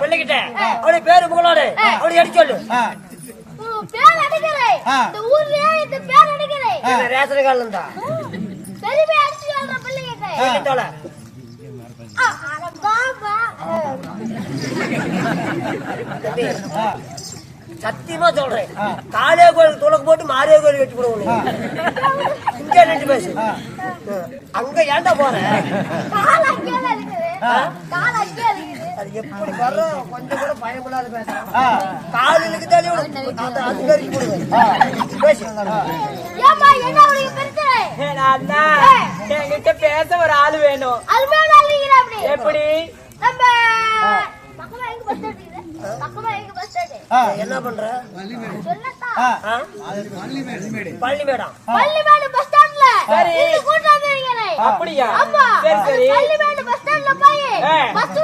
பிள்ளைகிட்ட அவளுடைய பேரு புகழோடு அவளை எடுத்து சொல்லு. பேர் அடிக்கலை. ஆ. இந்த ஊர்லயே இந்த பேர் அடிக்கலை. இந்த ரேஷன் கார்டுல இருந்தா? பெருமை அடிச்சு சொல்ற பிள்ளைகிட்ட. அட சத்தியமா சொல்றேன். காளியா கோயில் துளக்கு போட்டு மாரியா கோயில் வெட்டி போடுவோம் இங்க நின்று பேசு. அங்க ஏன்டா போற? அது எப்படி வர்ற? கொஞ்சம் கூட பயப்படாத பேச ஆ. காலுக்கு தானே அது போடுவேன் பேசு என்கிட்ட ஒரு ஆள் வேணும். எப்படி. என்ன பண்ற? பள்ளிமேடம் பள்ளிமேடு. bus standல சரி. அப்படியா? ஆமா. சரி சரி. பள்ளிமேடு bus standல போய் இறங்கி